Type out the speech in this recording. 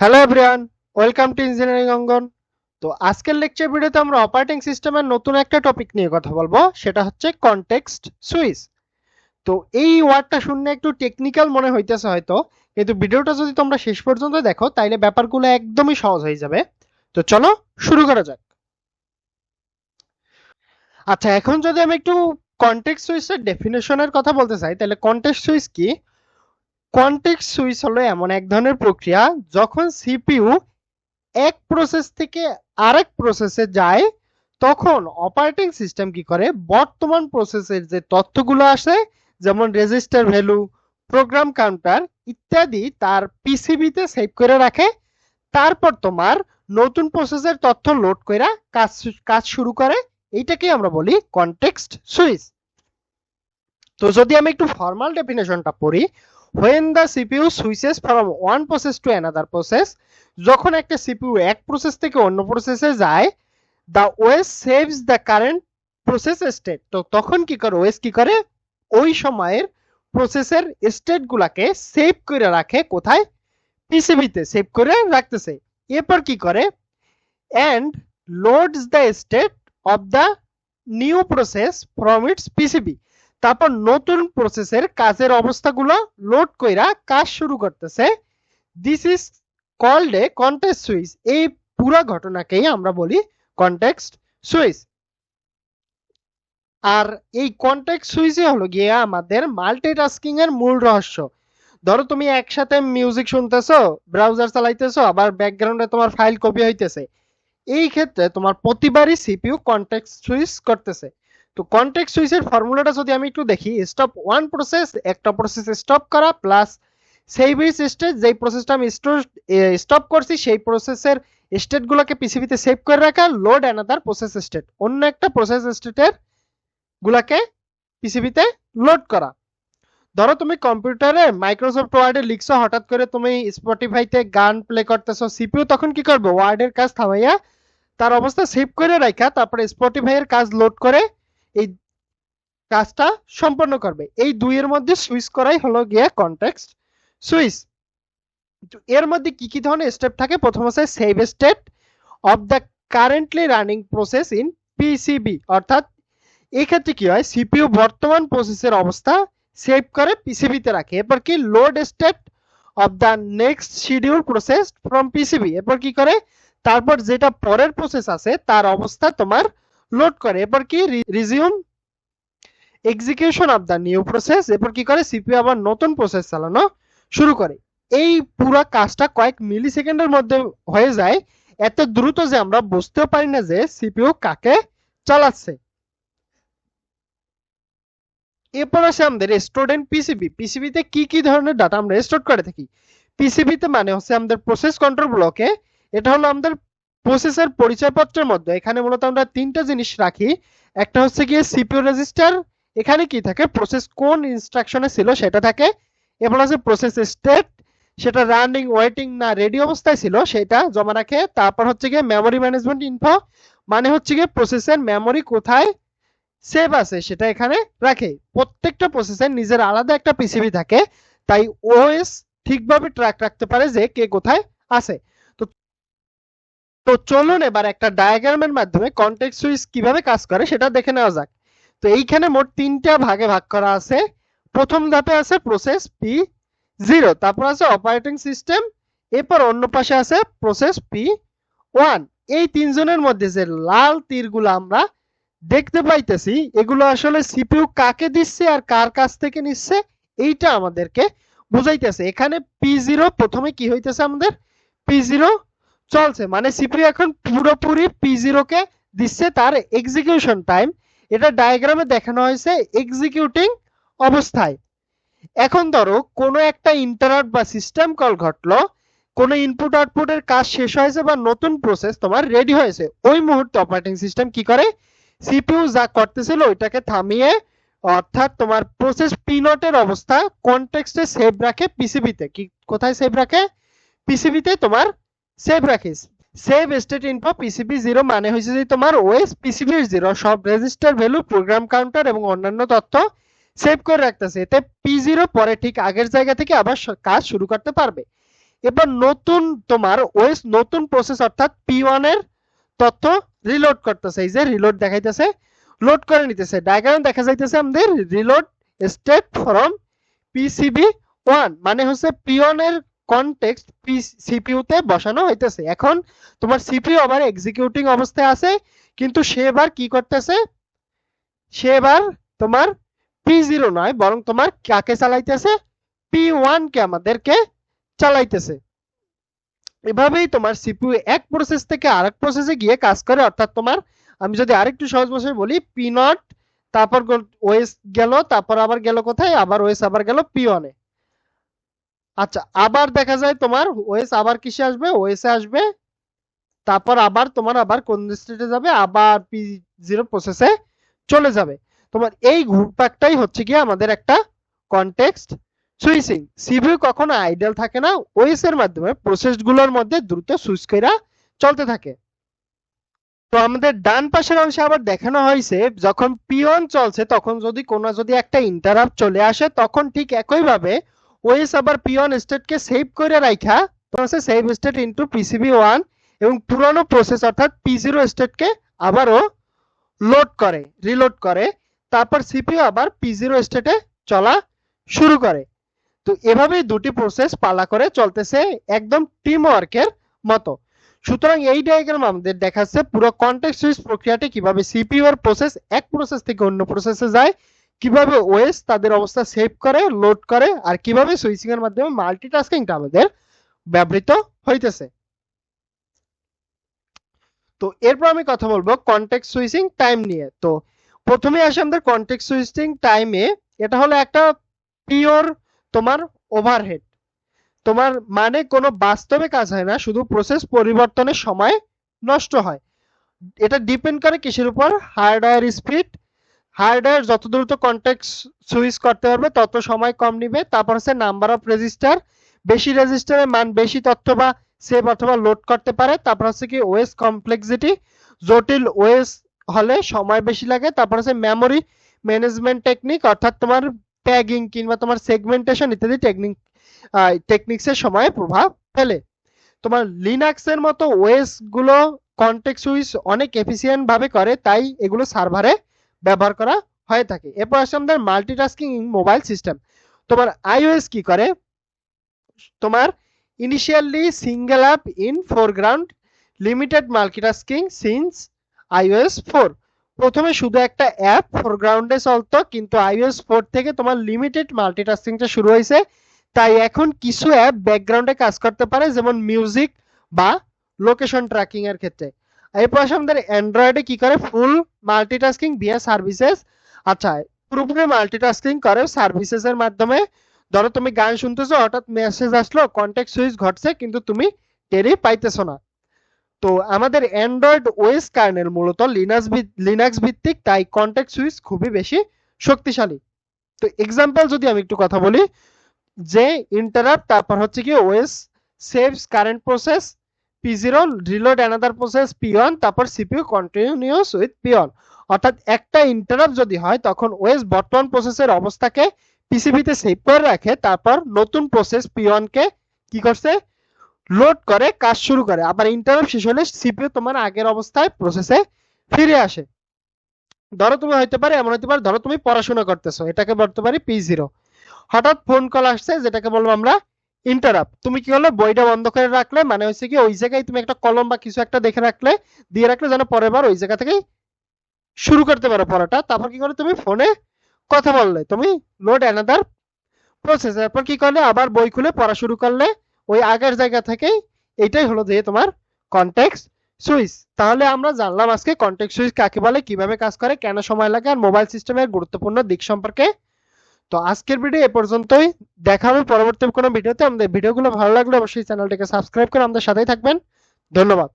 Hello everyone welcome to engineering অঙ্গন তো আজকের lecture ভিডিওতে আমরা অপারেটিং সিস্টেমের নতুন একটা টপিক নিয়ে কথা বলব, সেটা হচ্ছে কনটেক্সট সুইচ তো এই ওয়ার্ডটা শুনলে একটু টেকনিক্যাল মনে হইতেছে হয়তো, কিন্তু ভিডিওটা যদি তোমরা শেষ পর্যন্ত দেখো, তাইলে ব্যাপারগুলো একদমই সহজ হয়ে যাবে। তো চলো শুরু করা যাক। আচ্ছা এখন যদি আমি একটু কনটেক্সট সুইচের ডেফিনেশনের কথা বলতে চাই তাহলে কনটেক্সট সুইচ কি? কনটেক্সট সুইচ হলো এমন এক ধরনের প্রক্রিয়া যখন সিপিইউ এক প্রসেস থেকে আরেক প্রসেসে যায়, তখন অপারেটিং সিস্টেম কি করে? বর্তমান প্রসেসের যে তথ্যগুলো আসে, যেমন রেজিস্টার ভ্যালু প্রোগ্রাম কাউন্টার ইত্যাদি তার পিসিবিতে সেভ করে রাখে। তারপর তোমার নতুন প্রসেসের তথ্য লোড করে কাজ কাজ শুরু করে। এইটাকে আমরা বলি কনটেক্সট সুইচ। তো যদি আমি একটু ফর্মাল ডেফিনেশনটা পড়ি when the CPU switches from one process to another process যখন একটা CPU এক প্রসেস থেকে অন্য প্রসেসে যায় the OS saves the current process state তো তখন কি করে OS কি করে ওই সময়ের প্রসেসের স্টেট গুলাকে সেভ করে রাখে কোথায় পিসিবিতে সেভ করে রাখতেছে এরপর কি করে and loads the state of the new process from its PCB তারপর নতুন প্রসেসের কাজের অবস্থাগুলো লোড কইরা কাজ শুরু করতেছে। This is called a context switch এই পুরো ঘটনাকেই আমরা বলি কন্টেক্সট সুইচ আর এই কন্টেক্সট সুইচই হলো গিয়ে আমাদের মাল্টিটাস্কিং এর মূল রহস্য। ধরো তুমি একসাথে মিউজিক শুনতেছো ব্রাউজার চালাইতেছো, আবার ব্যাকগ্রাউন্ডে তোমার ফাইল কপি হইতেছে। এই ক্ষেত্রে তোমার প্রতিবারই সিপিইউ কন্টেক্সট সুইচ করতেছে। তো কন্টেক্সট সুইচের ফর্মুলাটা যদি আমি একটু দেখি স্টপ ওয়ান প্রসেস একটা প্রসেস স্টপ করা প্লাস সেই বিস স্টেট যেই প্রসেসটা আমি স্টপ করছি, সেই প্রসেসের স্টেটগুলোকে পিসিবিতে সেভ করে রাখা লোড অ্যানাদার প্রসেস স্টেট অন্য একটা প্রসেস স্টেটের গুলাকে পিসিবিতে লোড করা। ধরো তুমি কম্পিউটারে মাইক্রোসফট ওয়ার্ডে লিখছো, হঠাৎ করে তুমি স্পটিফাইতে গান প্লে করতেছো সিপিইউ তখন কি করবে? ওয়ার্ডের কাজ থামাইয়া তার অবস্থা সেভ করে রাখা তারপরে স্পটিফাই এর কাজ লোড করে এই কাজটা সম্পন্ন করবে। এই দুইয়ের মধ্যে সুইচ করাই হলো গিয়ে কনটেক্সট সুইচ এর মধ্যে কি কি ধরনের স্টেপ থাকে? প্রথম হচ্ছে save state of the currently running process in PCB অর্থাৎ এই ক্ষেত্রে কি হয়? সিপিইউ বর্তমান প্রসেসের অবস্থা সেভ করে পিসিবিতে রাখে। এরপর কি load state of the next schedule process from PCB এরপর কি করে? তারপর যেটা পরের প্রসেস আছে, তার অবস্থা তোমার লোড করে, এরপর কি resume execution of the new process এরপর কি করে? সিপিইউ আবার নতুন প্রসেস চালানো শুরু করে। এই পুরো কাজটা কয়েক মিলি সেকেন্ডের মধ্যে হয়ে যায়। এত দ্রুত যে আমরা বুঝতেও পারি না যে সিপিইউ কাকে চালাচ্ছে। এরপর আসে আমাদের স্টুডেন্ট পিসিবি পিসিবিতে কি কি ধরনের ডাটা আমরা স্টোর করে থাকি? পিসিবিতে মানে হচ্ছে আমাদের প্রসেস কন্ট্রোল ব্লকে এটা হলো আমাদের প্রসেসের পরিচয়পত্রের মধ্যে এখানে মূলত আমরা তিনটা জিনিস রাখি। একটা হচ্ছে গিয়ে সিপিইউ রেজিস্টার, এখানে কি থাকে? প্রসেস কোন ইনস্ট্রাকশনে ছিল সেটা থাকে। এরপর আছে প্রসেস স্টেট সেটা রানিং ওয়েটিং না রেডি অবস্থায় ছিল সেটা জমা রাখে। তারপর হচ্ছে গিয়ে মেমোরি ম্যানেজমেন্ট ইনফো মানে হচ্ছে গিয়ে প্রসেসের মেমোরি কোথায় সেভ আছে সেটা এখানে রাখে। প্রত্যেকটা প্রসেসের নিজের আলাদা একটা পিসিবি থাকে। তাই ওএস ঠিকভাবে ট্র্যাক রাখতে পারে যে কে কোথায় আছে। তো চলুন এবার একটা ডায়াগ্রামের মাধ্যমে কন্টেক্সট সুইচ কীভাবে কাজ করে সেটা দেখে নেওয়া যাক। তো এইখানে মোট তিনটা ভাগে ভাগ করা আছে। প্রথম ধাপে আছে প্রসেস পি জিরো তারপর আছে অপারেটিং সিস্টেম এরপর অন্য পাশে আছে প্রসেস পি ওয়ান এই তিনজনের মধ্যে যে লাল তীরগুলো আমরা দেখতে পাইতেছি, এগুলো আসলে সিপিইউ কাকে দিচ্ছে আর কার কাছ থেকে নিচ্ছে, এইটা আমাদেরকে বুঝাইতেছে। এখানে পি জিরো প্রথমে কি হইতেছে আমাদের? পি জিরো চলছে মানে সিপিইউ এখন পুরোপুরি পি কে দিচ্ছে তার এক্সিকিউশন টাইম এটা ডায়াগ্রামে দেখানো হয়েছে এক্সিকিউটিং অবস্থায়। এখন ধরো, কোনো একটা ইন্টারাপ্ট বা সিস্টেম কল ঘটলো, কোনো ইনপুট আউটপুটের কাজ শেষ হয়েছে বা নতুন প্রসেস তোমার রেডি হয়েছে, ওই মুহূর্তে অপারেটিং সিস্টেম কি করে? সিপিইউ যা করতেছিল ওইটাকে থামিয়ে, অর্থাৎ তোমার প্রসেস পি নটের অবস্থা কনটেক্সটে সেভ রাখে পিসিবিতে কি, কোথায় সেভ রাখে? পিসিবিতে তোমার সেভ রাখিস। Save state info PCB zero মানে হয়েছে যে তোমার ওএস পিসিবি জিরো সব রেজিস্টার ভ্যালু প্রোগ্রাম কাউন্টার এবং অন্যান্য তথ্য সেভ করে রাখতেছে। এতে পি জিরো পরে ঠিক আগের জায়গা থেকে আবার কাজ শুরু করতে পারবে। এবার নতুন তোমার ওএস নতুন প্রসেস অর্থাৎ পি এর তথ্য রিলোড করতেছে। এই যে রিলোড দেখাইতেছে লোড করে নিতেছে। ডায়াগ্রাম দেখা যাইতেছে আমাদের reload state from PCB one মানে হচ্ছে পি এর কনটেক্সট সিপিইউ তে বসানো হইতেছে। এখন তোমার সিপিইউ আবার এক্সিকিউটিং অবস্থায় আছে, কিন্তু সে এবার কি করতেছে? সে এবার তোমার পি জিরো নয়, বরং তোমার কাকে চালাইতেছে? পি ওয়ান কে আমাদেরকে চালাইতেছে। এভাবেই তোমার সিপিইউ এক প্রসেস থেকে আরেক প্রসেসে গিয়ে কাজ করে। অর্থাৎ তোমার আমি যদি আরেকটু সহজ ভাষায় বলি পি নট তারপর ওএস গেল, তারপর আবার গেল কোথায়? আবার ওএস আবার গেল পি ওয়ানে আচ্ছা আবার দেখা যায় তোমার ওএস আবার কিসে আসবে? ওএস আসবে। তারপর আবার তোমার আবার কোন স্টেটে যাবে? আবার পি জিরো প্রসেসে চলে যাবে। তোমার এই ঘুরপাকটাই হচ্ছে কি আমাদের একটা কনটেক্সট সুইচিং সিপিইউ কখনো আইডল থাকে না। ওএস এর মাধ্যমে প্রসেসগুলোর মধ্যে দ্রুত সুইচ কইরা চলতে থাকে। তো আমাদের ডান পাশের অংশে আবার দেখানো হয়েছে, যখন পিওন চলছে, তখন যদি কোনো, যদি একটা ইন্টারাপ্ট চলে আসে, তখন ঠিক একই ভাবে ওএস আবার পিওন স্টেটকে সেভ করে রাখা হচ্ছে save state into PCB one এবং পুরনো প্রসেস অর্থাৎ পি জিরো স্টেটকে আবারও লোড করে রিলোড করে। তারপর সিপিইউ আবার পি জিরো স্টেটে চলা শুরু করে। তো এভাবেই দুটি প্রসেস পালা করে চলতেছে একদম টিম ওয়ার্কের মতো। সুতরাং এই ডায়াগ্রাম আমাদের দেখাচ্ছে পুরো কন্টেক্সট সুইচ প্রক্রিয়াটি কীভাবে সিপিইউ এর প্রসেস এক প্রসেস থেকে অন্য প্রসেসে যায়। কীভাবে ওএস তাদের অবস্থা সেভ করে লোড করে, আর কীভাবে সুইচিং এর মাধ্যমে মাল্টিটাস্কিংটা আমাদের ব্যবহৃত হইতেছে। তো এরপর আমি কথা বলব কন্টেক্সট সুইচিং টাইম নিয়ে। তো প্রথমে আসে আমাদের কন্টেক্সট সুইচিং টাইমে এটা হলো একটা পিওর তোমার ওভারহেড তোমার মানে কোনো বাস্তবে কাজ হয় না, শুধু প্রসেস পরিবর্তনের সময় নষ্ট হয়। এটা ডিপেন্ড করে কিসের উপর? হার্ডওয়্যার স্পিড হার্ডওয়্যার যত দ্রুত কন্টেক্ট সুইচ করতে পারবে, তত সময় কম নিবে। তারপর হচ্ছে নাম্বার অফ রেজিস্টার বেশি রেজিস্টারের মান, বেশি তথ্য বা সেভ অথবা লোড করতে পারে। তারপর হচ্ছে কি ওএস কমপ্লেক্সিটি জটিল ওএস হলে সময় বেশি লাগে। তারপর হচ্ছে মেমোরি ম্যানেজমেন্ট টেকনিক অর্থাৎ তোমার ট্যাগিং কিংবা তোমার সেগমেন্টেশন ইত্যাদি টেকনিক টেকনিক্সের সময় প্রভাব ফেলে। তোমার লিনাক্সের মতো ওএসগুলো কন্টেক্ট সুইচ অনেক এফিসিয়েন্ট ভাবে করে, তাই এগুলো সার্ভারে ব্যবহার করা হয়ে থাকে। এরপর আসছে আমাদের মাল্টিটাস্কিং মোবাইল সিস্টেম তোমার আইওএস কি করে? তোমার initially single app in foreground limited multitasking since iOS four প্রথমে শুধু একটা অ্যাপ ফোরগ্রাউন্ডে চলতো, কিন্তু আইওএস ফোর থেকে তোমার লিমিটেড মাল্টিটাস্কিংটা শুরু হয়েছে। তাই এখন কিছু অ্যাপ ব্যাকগ্রাউন্ডে কাজ করতে পারে, যেমন মিউজিক বা লোকেশন ট্র্যাকিং এর ক্ষেত্রে। এরপর আসে আমাদের অ্যান্ড্রয়েডে কি করে? ফুল মাল্টিটাস্কিং ভিয়া সার্ভিসেস আচ্ছা পুরোপুরি মাল্টিটাস্কিং করে সার্ভিসেস এর মাধ্যমে। ধরো তুমি গান শুনতেছো, হঠাৎ মেসেজ আসলো কন্ট্যাক্ট সুইচ ঘটছে, কিন্তু তুমি টেরি পাইতেছো না। তো আমাদের অ্যান্ড্রয়েড ওএস কার্নেল মূলত লিনাক্স লিনাক্স ভিত্তিক, তাই কন্ট্যাক্ট সুইচ খুবই বেশি শক্তিশালী। তো এক্সাম্পল যদি আমি একটু কথা বলি, যে ইন্টারাপ্ট তারপর হচ্ছে কি OS saves current process P zero reload another process P one তারপর CPU continues with P one অর্থাৎ একটা ইন্টারাপ্ট যদি হয়, তখন ওএস বর্তমান প্রসেসের অবস্থাকে পিসিবিতে সেভ করে রাখে তারপর নতুন প্রসেস পি কে কি করছে? লোড করে, কাজ শুরু করে। আবার ইন্টারাপ্ট শেষ হলে সিপিইউ তোমার আগের অবস্থায় প্রসেসে ফিরে আসে। ধরো তুমি হইতে পারে, এমন হইতে পারে, ধরো তুমি পড়াশোনা করতেছো, এটাকে বলতে পারি পি জিরো হঠাৎ ফোন কল আসছে, যেটাকে বলব আমরা ইন্টারাপ্ট তুমি কি করলে? বইটা বন্ধ করে রাখলে মানে হচ্ছে কি ওই জায়গায় তুমি একটা কলম বা কিছু একটা দেখে রাখলে, দিয়ে রাখলে যেন পরের বার ওই জায়গা থেকেই শুরু করতে পারো পড়াটা। তারপর কি করে তুমি? ফোনে কথা বললে। তুমি লোড অ্যানাদার প্রসেস এরপর কি করলে? আবার বই খুলে পড়া শুরু করলে, ওই আগের জায়গা থেকেই এটাই হলো যে তোমার কন্টেক্সট সুইচ তাহলে আমরা জানলাম আজকে কন্টেক্সট সুইচ কাকে বলে, কীভাবে কাজ করে, কেন সময় লাগে, আর মোবাইল সিস্টেমের গুরুত্বপূর্ণ দিক সম্পর্কে। তো আজকের ভিডিও এ পর্যন্তই। দেখা হবে পরবর্তী কোনো ভিডিওতে। আমাদের ভিডিওগুলো ভালো লাগলে অবশ্যই চ্যানেলটাকে সাবস্ক্রাইব করে আমাদের সাথেই থাকবেন। ধন্যবাদ।